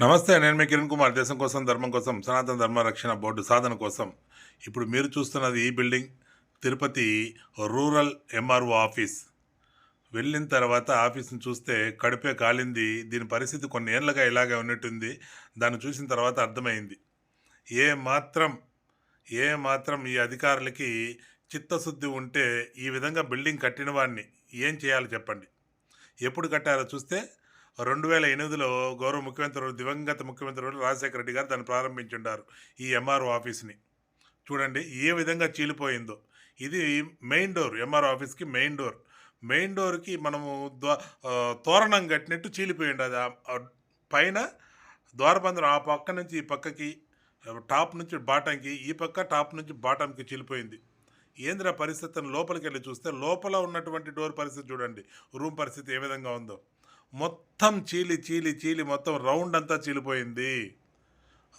నమస్తే నేను మీ కిరణ్ కుమార్. దేశం కోసం ధర్మం కోసం సనాతన ధర్మ రక్షణ బోర్డు సాధన కోసం ఇప్పుడు మీరు చూస్తున్నది ఈ building Tirupati rural MRO office. వెళ్ళిన తర్వాత ఆఫీస్ని చూస్తే కడుపే కాలింది. దీని పరిస్థితి కొన్ని ఏళ్ళగా ఇలాగే ఉన్నట్టుంది. దాన్ని చూసిన తర్వాత అర్థమైంది. ఏ మాత్రం ఏ మాత్రం ఈ అధికారులకి చిత్తశుద్ధి ఉంటే ఈ విధంగా బిల్డింగ్ కట్టిన వాడిని ఏం చేయాలో చెప్పండి. ఎప్పుడు కట్టారో చూస్తే రెండు వేల ఎనిమిదిలో గౌరవ ముఖ్యమంత్రి దివంగత ముఖ్యమంత్రి రాజశేఖర రెడ్డి గారు దాన్ని ప్రారంభించుండారు ఈ ఎంఆర్ఓ ఆఫీస్ని. చూడండి ఏ విధంగా చీలిపోయిందో. ఇది మెయిన్ డోర్ ఎంఆర్ఓ ఆఫీస్కి మెయిన్ డోర్. మెయిన్ డోర్కి మనము తోరణం కట్టినట్టు చీలిపోయి అది పైన ద్వారబంధం ఆ పక్క నుంచి ఈ పక్కకి టాప్ నుంచి బాటంకి ఈ పక్క టాప్ నుంచి బాటంకి చీలిపోయింది. ఏంద్ర పరిస్థితిని లోపలికి వెళ్ళి చూస్తే లోపల ఉన్నటువంటి డోర్ పరిస్థితి చూడండి. రూమ్ పరిస్థితి ఏ విధంగా ఉందో. మొత్తం చీలి చీలి చీలి మొత్తం రౌండ్ అంతా చీలిపోయింది.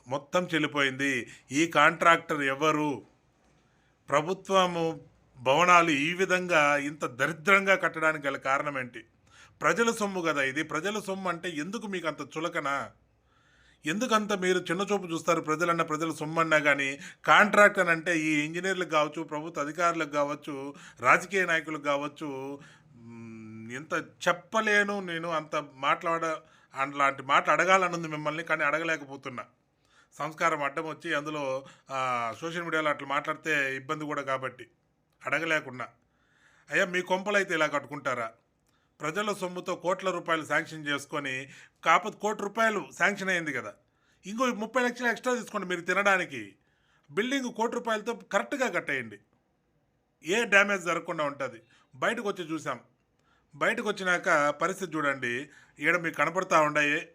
మొత్తం చెల్లిపోయింది ఈ కాంట్రాక్టర్ ఎవరు? ప్రభుత్వము భవనాలు ఈ విధంగా ఇంత దరిద్రంగా కట్టడానికి గల కారణం ఏంటి ప్రజల సొమ్ము కదా ఇది. ప్రజల సొమ్ము అంటే ఎందుకు మీకు అంత చులకన? ఎందుకంత మీరు చిన్న చూపు చూస్తారు ప్రజలన్న ప్రజల సొమ్మన్నా కానీ కాంట్రాక్ట్ అని అంటే ఈ ఇంజనీర్లకు కావచ్చు ప్రభుత్వ అధికారులకు కావచ్చు రాజకీయ నాయకులకు కావచ్చు ఎంత చెప్పలేను నేను అంత మాట్లాడ అలాంటి మాట అడగాలనుంది మిమ్మల్ని కానీ అడగలేకపోతున్నా. సంస్కారం అడ్డం వచ్చి అందులో సోషల్ మీడియాలో అట్లా మాట్లాడితే ఇబ్బంది కూడా కాబట్టి అడగలేకున్నా. అయ్యా మీ కొంపలైతే ఇలా కట్టుకుంటారా? ప్రజల సొమ్ముతో కోట్ల రూపాయలు శాంక్షన్ చేసుకొని కాకపోతే కోటి రూపాయలు శాంక్షన్ అయింది కదా. ఇంకో ముప్పై లక్షలు ఎక్స్ట్రా తీసుకోండి మీరు తినడానికి. బిల్డింగ్ కోటి రూపాయలతో కరెక్ట్గా కట్టేయండి. ఏ డ్యామేజ్ జరగకుండా ఉంటుంది. బయటకు వచ్చి చూసాం. బయటకు వచ్చినాక పరిస్థితి చూడండి. ఈడ మీకు కనపడతా ఉన్నాయి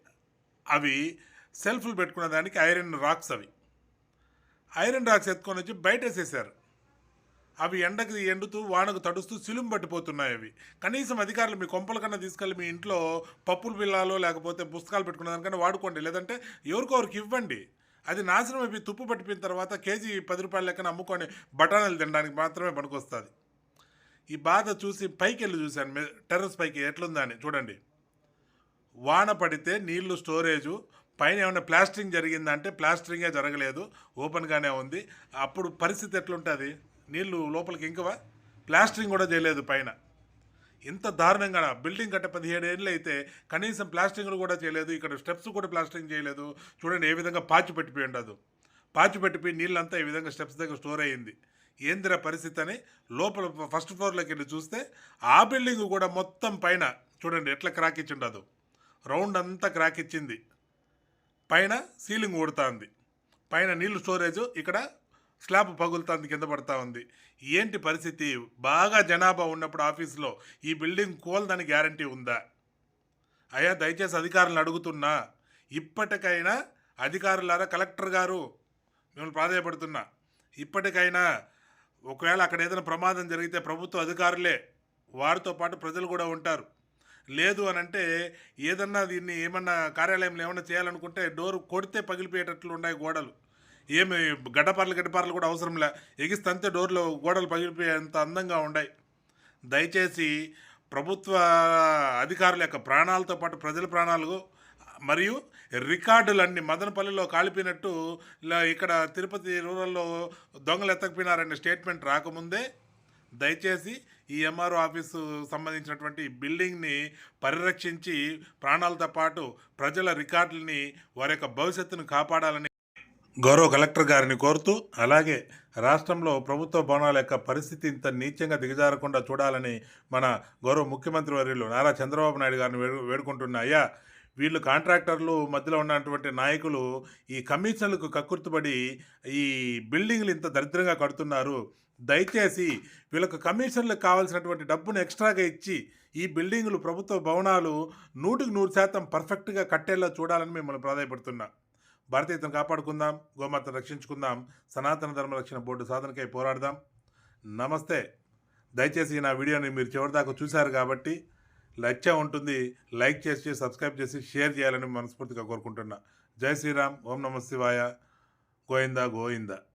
అవి సెల్ఫ్లు పెట్టుకున్న దానికి ఐరన్ రాక్స్ అవి. ఐరన్ రాక్స్ ఎత్తుకొని వచ్చి బయట వేసేసారు అవి ఎండకి ఎండుతూ వానకు తడుస్తూ సిలుం పట్టిపోతున్నాయి అవి. కనీసం అధికారులు మీ కొంపల కన్నా తీసుకెళ్ళి మీ ఇంట్లో పప్పులు పిల్లాలో లేకపోతే పుస్తకాలు పెట్టుకున్న దానికన్నా వాడుకోండి. లేదంటే ఎవరికొవరికి ఇవ్వండి. అది నాశనం అయిపోయి తుప్పు పట్టిపోయిన తర్వాత కేజీ పది రూపాయల లెక్కన అమ్ముకొని బఠానీలు తినడానికి మాత్రమే పనికొస్తుంది. ఈ బాధ చూసి పైకి వెళ్ళి చూశాను టెర్రస్ పైకి ఎట్లుందని చూడండి. వాన పడితే నీళ్ళు స్టోరేజు. పైన ఏమైనా ప్లాస్టరింగ్ జరిగిందంటే ప్లాస్టరింగే జరగలేదు. ఓపెన్గానే ఉంది. అప్పుడు పరిస్థితి ఎట్లుంటుంది? నీళ్ళు లోపలికి ఇంకవా? ప్లాస్టరింగ్ కూడా చేయలేదు పైన. ఇంత దారుణంగా బిల్డింగ్ కట్ట పదిహేడు ఏళ్ళు అయితే కనీసం ప్లాస్టరింగ్ కూడా చేయలేదు. ఇక్కడ స్టెప్స్ కూడా ప్లాస్టరింగ్ చేయలేదు. చూడండి ఏ విధంగా పాచి పెట్టిపోయి ఉండదు. పాచి పెట్టిపోయి నీళ్ళంతా ఈ విధంగా స్టెప్స్ దగ్గర స్టోర్ అయ్యింది ఏందిరా పరిస్థితి అని లోపల ఫస్ట్ ఫ్లోర్లోకి వెళ్ళి చూస్తే ఆ బిల్డింగ్ కూడా మొత్తం పైన చూడండి ఎట్లా క్రాక్ ఇచ్చిండదు రౌండ్ అంతా క్రాక్ ఇచ్చింది. పైన సీలింగ్ ఊడుతుంది పైన నీళ్ళు స్టోరేజ్ ఇక్కడ స్లాబ్ పగులుతుంది కింద పడతా ఉంది. ఏంటి పరిస్థితి? బాగా జనాభా ఉన్నప్పుడు ఆఫీసులో ఈ బిల్డింగ్ కోల్దని గ్యారంటీ ఉందా? అయ్యా దయచేసి అధికారులను అడుగుతున్నా. ఇప్పటికైనా అధికారులారా కలెక్టర్ గారు మిమ్మల్ని ప్రాధాయపడుతున్నా. ఇప్పటికైనా ఒకవేళ అక్కడ ఏదైనా ప్రమాదం జరిగితే ప్రభుత్వ అధికారులే వారితో పాటు ప్రజలు కూడా ఉంటారు. లేదు అని అంటే ఏదన్నా దీన్ని ఏమన్నా కార్యాలయంలో ఏమన్నా చేయాలనుకుంటే డోర్ కొడితే పగిలిపోయేటట్లు ఉన్నాయి గోడలు. ఏమి గడ్డపార్లు గడ్డపార్లు కూడా అవసరం లే. ఎగిస్తంతే డోర్లో గోడలు పగిలిపోయేంత అందంగా ఉన్నాయి దయచేసి ప్రభుత్వ అధికారుల యొక్క ప్రాణాలతో పాటు ప్రజల ప్రాణాలు మరియు రికార్డులన్నీ మదనపల్లిలో కాలిపోయినట్టు ఇలా ఇక్కడ తిరుపతి రూరల్లో దొంగలు ఎత్తకపోయినారనే స్టేట్మెంట్ రాకముందే దయచేసి ఈ ఎంఆర్ఓ ఆఫీసు సంబంధించినటువంటి బిల్డింగ్ని పరిరక్షించి ప్రాణాలతో పాటు ప్రజల రికార్డుల్ని వారి యొక్క భవిష్యత్తును కాపాడాలని గౌరవ కలెక్టర్ గారిని కోరుతూ అలాగే రాష్ట్రంలో ప్రభుత్వ భవనాల యొక్క పరిస్థితి ఇంత నీచంగా దిగజారకుండా చూడాలని మన గౌరవ ముఖ్యమంత్రి వర్యులు నారా చంద్రబాబు నాయుడు గారిని వేడు వేడుకుంటున్నా. అయ్యా వీళ్ళు కాంట్రాక్టర్లు మధ్యలో ఉన్నటువంటి నాయకులు ఈ కమిషన్లకు కక్కుర్తుపడి ఈ బిల్డింగ్లు ఇంత దరిద్రంగా కడుతున్నారు. దయచేసి వీళ్ళకు కమిషన్లకు కావాల్సినటువంటి డబ్బును ఎక్స్ట్రాగా ఇచ్చి ఈ బిల్డింగులు ప్రభుత్వ భవనాలు నూటికి నూరు శాతం పర్ఫెక్ట్గా కట్టేలా చూడాలని మిమ్మల్ని ప్రాధాయపడుతున్నా. భారతీయతను కాపాడుకుందాం గోమాతను రక్షించుకుందాం సనాతన ధర్మ రక్షణ బోర్డు సాధనకై పోరాడదాం. నమస్తే. దయచేసి నా వీడియోని మీరు చివరిదాకా చూశారు కాబట్టి లచ్చ ఉంటుంది. లైక్ చేసి సబ్స్క్రైబ్ చేసి షేర్ చేయాలని మనస్ఫూర్తిగా కోరుకుంటున్నా. జై శ్రీరామ్. ఓం నమ శివాయ. గోవిందా గోవిందా.